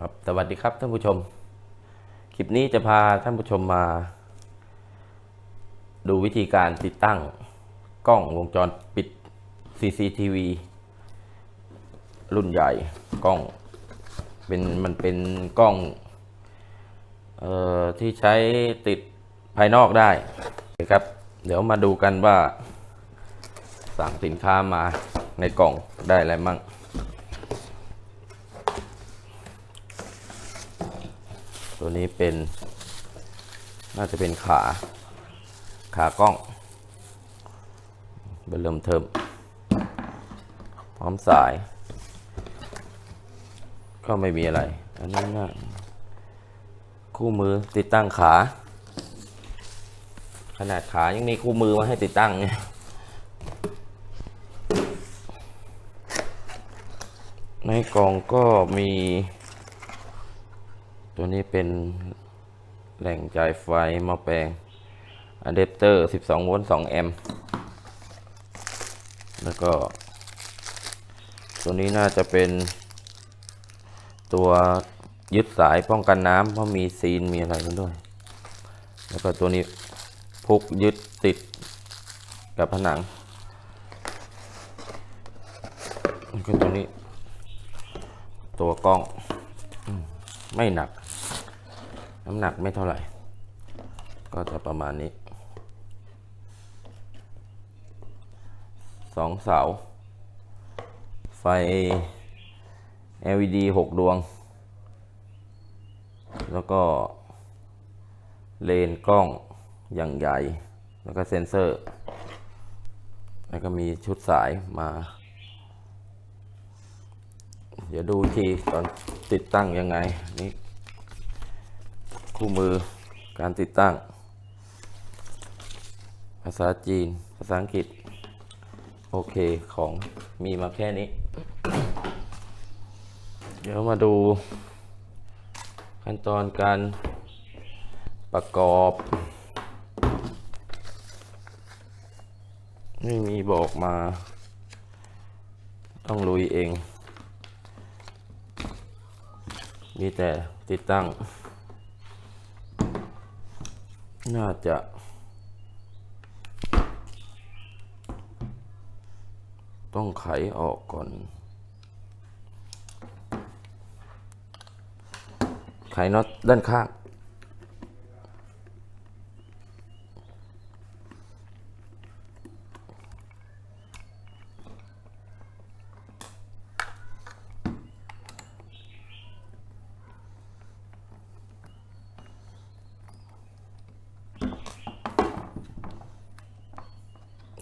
ครับสวัสดีครับท่านผู้ชม คลิปนี้จะพาท่านผู้ชมมา ดูวิธีการติดตั้งกล้องวงจรปิด CCTV รุ่นใหญ่กล้องเป็นมันเป็นกล้องเอ่อที่ใช้ติดภายนอกได้นะครับ เดี๋ยวมาดูกันว่าสั่งสินค้ามาในกล่องได้อะไรมั่ง ตัวนี้เป็น น่าจะเป็นขา ขากล้องเบลเริ่มเทิมพร้อมสาย ก็ไม่มีอะไร อันนี้น่าคู่มือติดตั้งขา ขนาดขายังมีคู่มือมาให้ติดตั้งเนี่ยในกล่องก็มี ตัวนี้เป็นแหล่งจ่ายไฟมาแปลงอะแดปเตอร์ 12 โวลต์ 2 แอมป์ แล้วก็ ตัวนี้น่าจะเป็น ตัวยึดสายป้องกันน้ำเพราะมีซีนมีอะไรกันด้วย แล้วก็ตัวนี้พุกยึดติดกับผนังแล้วก็ตัวนี้ ตัวกล้องไม่หนัก น้ำหนักไม่เท่าไหร่ ก็จะประมาณนี้สองเสา ไฟ LED 6ดวง แล้วก็ เลนกล้องอย่างใหญ่ แล้วก็เซ็นเซอร์ แล้วก็มีชุดสายมา เดี๋ยวดูทีตอนติดตั้งยังไงนี่ คู่มือการติดตั้ง ภาษาจีน ภาษาอังกฤษ โอเคของมีมาแค่นี้ เดี๋ยวมาดู ขั้นตอนการประกอบไม่มีบอกมา ต้องลุยเอง มีแต่ติดตั้ง น่าจะ ต้องไขออกก่อน ไขน็อตด้านข้าง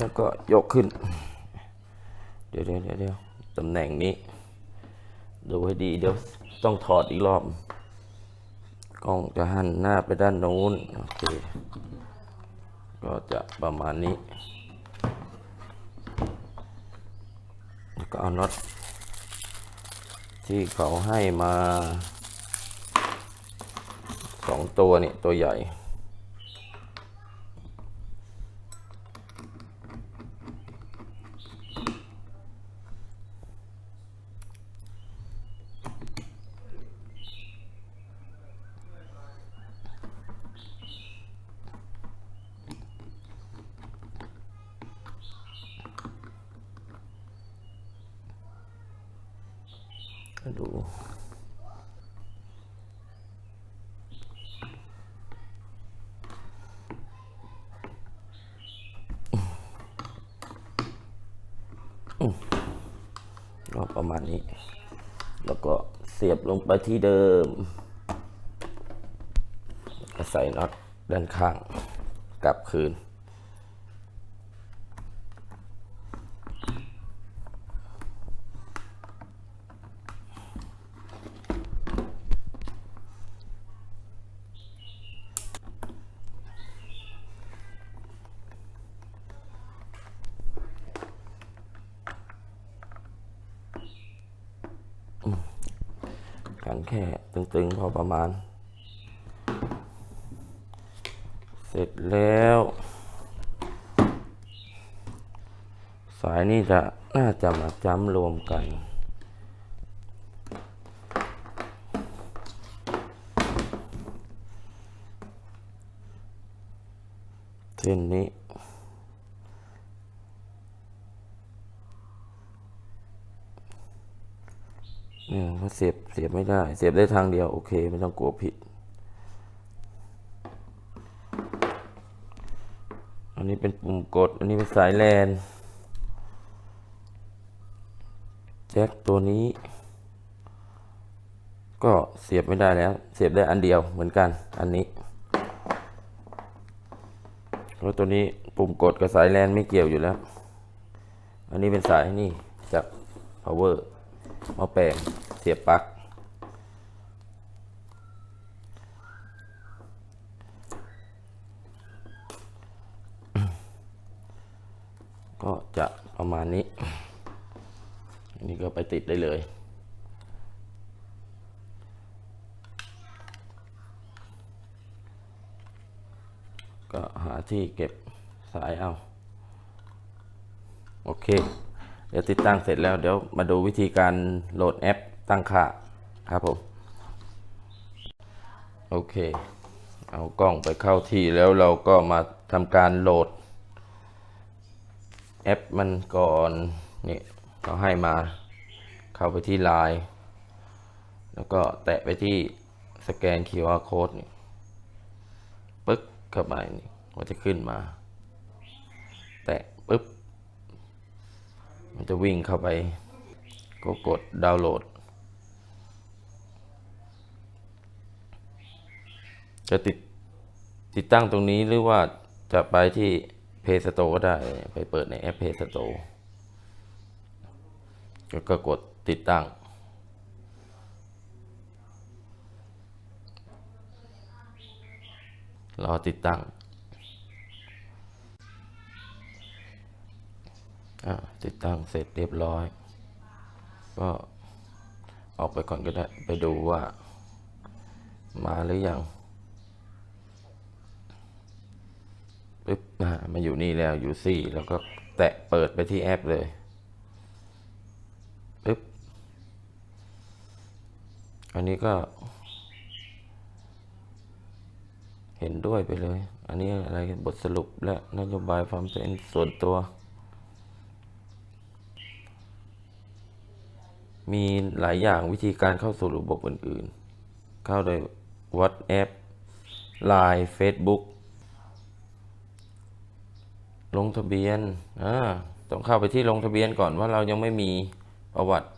แล้วก็ยกขึ้น เดี๋ยวเดี๋ยวเดี๋ยวตำแหน่งนี้ ดูให้ดีเดี๋ยวต้องถอดอีกรอบ กล้องจะหันหน้าไปด้านโน้นโอเคก็จะประมาณนี้ แล้วก็เอาน็อตที่เขาให้มาสองตัวนี่ตัวใหญ่ ดูก็ประมาณนี้ แล้วก็เสียบลงไปที่เดิมใส่น็อตด้านข้างกลับคืน มัแค่ตึงๆ พอประมาณ เสร็จแล้ว สายนี้จะน่าจะมาจ้ำรวมกันเส้นนี้ เนี่ยถ้าเสียบเสียบไม่ได้ เสียบได้ทางเดียวโอเค ไม่ต้องกลัวผิด อันนี้เป็นปุ่มกด อันนี้เป็นสายแลนแจ็คตัวนี้ ก็เสียบไม่ได้แล้ว เสียบได้อันเดียวเหมือนกัน อันนี้แล้วตัวนี้ปุ่มกดกับสายแลนไม่เกี่ยวอยู่แล้ว อันนี้เป็นสายนี่จาก power มาแปลงเสียบปลั๊กก็จะประมาณนี้ อันนี้ก็ไปติดได้เลยก็หาที่เก็บสายเอา โอเค เดี๋ยวติดตั้งเสร็จแล้วเดี๋ยวมาดูวิธีการโหลดแอปตั้งค่าครับผมโอเค เอากล้องไปเข้าที่แล้วเราก็มาทำการโหลด แอปมันก่อนนี่เขาให้มาเข้าไปที่ไลน์แล้วก็แตะไปที่สแกน QR code นี่ปึ๊กเข้าไปนี่มันจะขึ้นมา แตะปึ๊บ มันจะวิ่งเข้าไป ก็กดดาวน์โหลด จะติดติดตั้งตรงนี้หรือว่าจะไปที่ Play Store ก็ได้ไปเปิดในแอป Play Store แล้วก็กดติดตั้ง รอติดตั้ง อ่า ติดตั้งเสร็จเรียบร้อย ก็ออกไปก่อนก็ได้ไปดูว่า มาหรือยังปึ๊บอ่ามาอยู่นี่แล้วอยู่ซี่แล้วก็แตะเปิดไปที่แอปเลยปึ๊บอันนี้ก็ เห็นด้วยไปเลย อันนี้อะไรบทสรุปและนโยบายความเป็นส่วนตัว มีหลายอย่างวิธีการเข้าสู่ระบบอื่นๆ เข้าโดย WhatsApp Line Facebook ลงทะเบียนอ่าต้องเข้าไปที่ลงทะเบียนก่อนว่าเรายังไม่มีประวัติ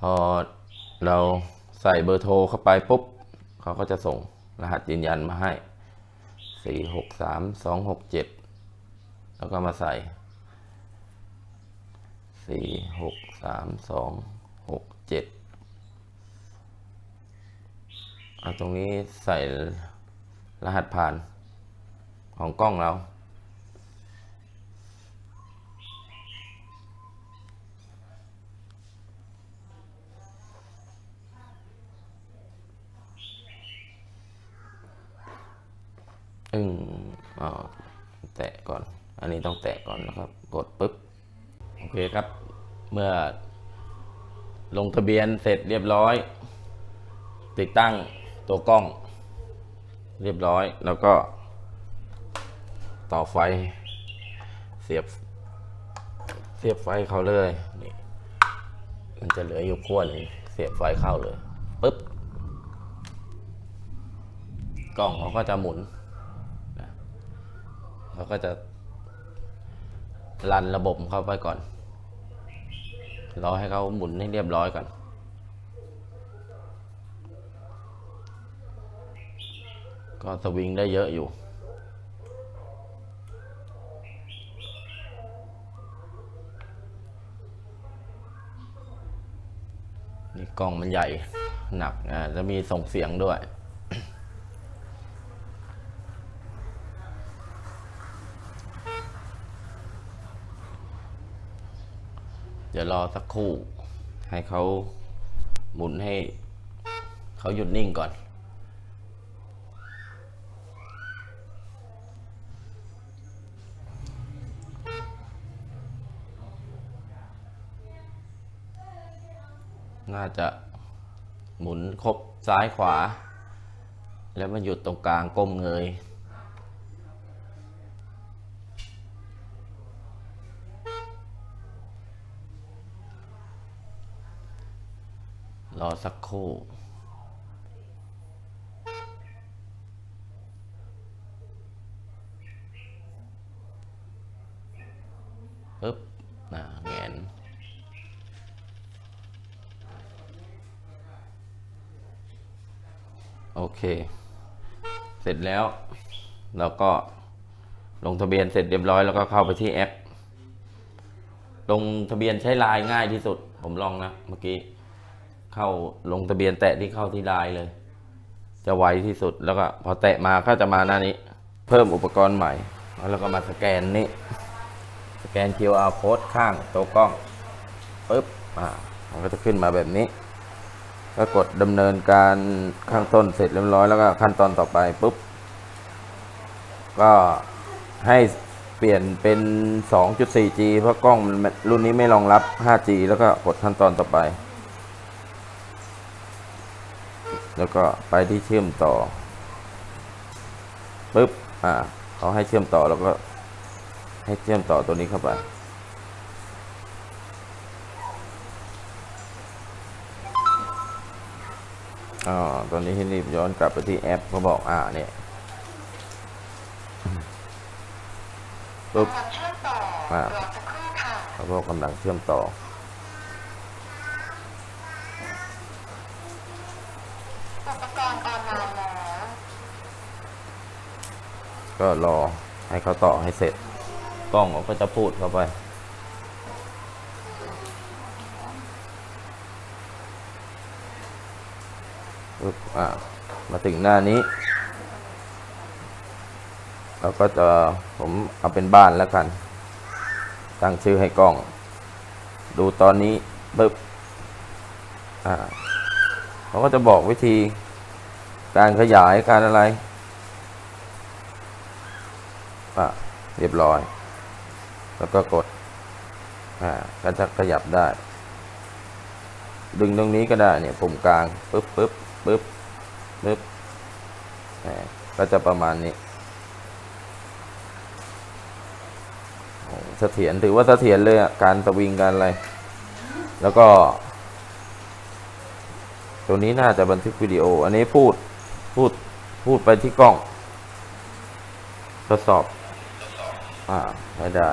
พอเราใส่เบอร์โทรเข้าไปปุ๊บเขาก็จะส่งรหัสยืนยันมาให้สี่หกสามสองหกเจ็ดแล้วก็มาใส่ สี่หกสามสองหกเจ็ดเอาตรงนี้ใส่รหัสผ่านของกล้องเรา อึ้งอ๋อแตะก่อน อันนี้ต้องแตะก่อนนะครับ กดปุ๊บ โอเคครับ เมื่อลงทะเบียนเสร็จเรียบร้อย ติดตั้งตัวกล้อง เรียบร้อยแล้วก็ ต่อไฟ เสียบ เสียบไฟเข้าเลยนี่มันจะเหลืออยู่ขั้วหนึ่งเสียบไฟเข้าเลยปุ๊บกล้องเขาก็จะหมุนเขาก็จะ รันระบบเข้าไปก่อน รอให้เขาหมุนให้เรียบร้อยก่อน ก็สวิงได้เยอะอยู่ นี่กล้องมันใหญ่หนักอ่าจะมีส่งเสียงด้วย เดี๋ยวรอสักครู่ ให้เขาหมุนให้เขาหยุดนิ่งก่อน น่าจะหมุนครบซ้ายขวา แล้วมันหยุดตรงกลางก้มเงย รอสักครู่ปึ๊บนะแงนโอเค เสร็จแล้ว เราก็ลงทะเบียนเสร็จเรียบร้อยแล้วก็เข้าไปที่แอป ลงทะเบียนใช้ไลน์ง่ายที่สุด ผมลองนะเมื่อกี้ เข้าลงทะเบียนแตะที่เข้าที่ไลน์เลย จะไวที่สุดแล้วก็พอแตะมาก็จะมาหน้านี้ เพิ่มอุปกรณ์ใหม่ แล้วก็มาสแกนนี่สแกน QR code ข้างตัวกล้องปึ๊บอ่ามันก็จะขึ้นมาแบบนี้ก็กดดำเนินการข้างต้นเสร็จเรียบร้อยแล้วก็ขั้นตอนต่อไปปุ๊บ ก็ให้เปลี่ยนเป็น 2.4G เพราะกล้องมันรุ่นนี้ไม่รองรับ 5G แล้วก็กดขั้นตอนต่อไป แล้วก็ไปที่เชื่อมต่อปุ๊บอ่าเขาให้เชื่อมต่อแล้วก็ให้เชื่อมต่อตัวนี้เข้าไป อ๋อ ตอนนี้ให้รีบย้อนกลับไปที่แอปเขาบอกอ่าเนี่ยปุ๊บกำลังเชื่อมต่ออ่ารอสักครู่ค่ะเขาบอกกำลังเชื่อมต่ออุปกรณ์ออนไลน์แล้ว ก็รอให้เขาต่อให้เสร็จ กล้องเขาก็จะพูดเข้าไปปุ๊บอ่า มาถึงหน้านี้เราก็จะผมเอาเป็นบ้านแล้วกัน ตั้งชื่อให้กล้อง ดูตอนนี้ปึ๊บ อ่าเขาก็จะบอกวิธีการขยายการอะไร อะเรียบร้อย แล้วก็กดอ่าก็จะขยับได้ ดึงตรงนี้ก็ได้เนี่ยปุ่มกลางปึ๊บปึ๊บปึ๊บปึ๊บก็จะประมาณนี้โอ้เสถียรถือว่าเสถียรเลยอะการสวิงการอะไร แล้วก็ ตัวนี้น่าจะบันทึกวิดีโอ อันนี้พูดพูดพูดไปที่กล้อง ทดสอบ อ่าไม่ได้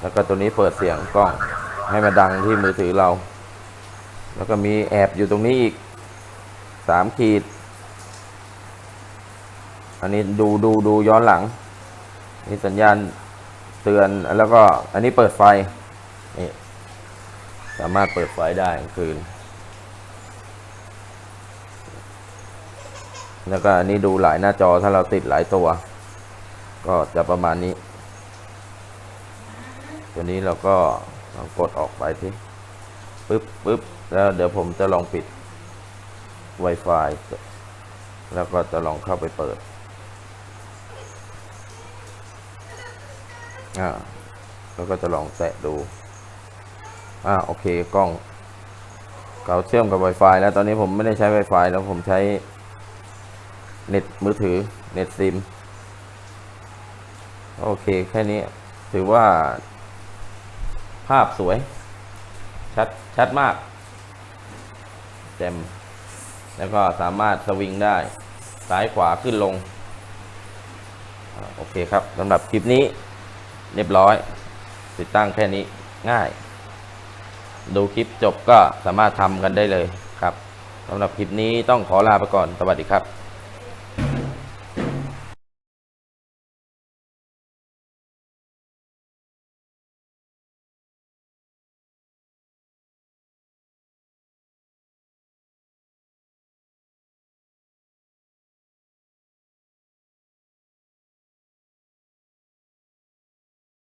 แล้วก็ตัวนี้เปิดเสียงกล้องให้มาดังที่มือถือเรา แล้วก็มีแอบอยู่ตรงนี้อีกสามขีด อันนี้ดูดูดูย้อนหลัง นี่สัญญาณเตือนแล้วก็อันนี้เปิดไฟ นี่ สามารถเปิดไฟได้กลางคืน แล้วก็อันนี้ดูหลายหน้าจอถ้าเราติดหลายตัว ก็จะประมาณนี้ ตัวนี้เราก็ลองกดออกไปที่ปึ๊บปึ๊บแล้วเดี๋ยวผมจะลองปิด Wi-Fi แล้วก็จะลองเข้าไปเปิดอ่าแล้วก็จะลองแตะดูอ่าโอเคกล้องเขาเชื่อมกับ Wi-Fi แล้วตอนนี้ผมไม่ได้ใช้ Wi-Fi แล้วผมใช้เน็ตมือถือเน็ตซิม โอเค แค่นี้ถือว่า ภาพสวย ชัด ชัดมากแจ่มแล้วก็สามารถสวิงได้ ซ้ายขวาขึ้นลง โอเคครับสำหรับคลิปนี้ เรียบร้อย ติดตั้งแค่นี้ง่าย ดูคลิปจบก็สามารถทำกันได้เลยครับสำหรับคลิปนี้ต้องขอลาไปก่อน สวัสดีครับ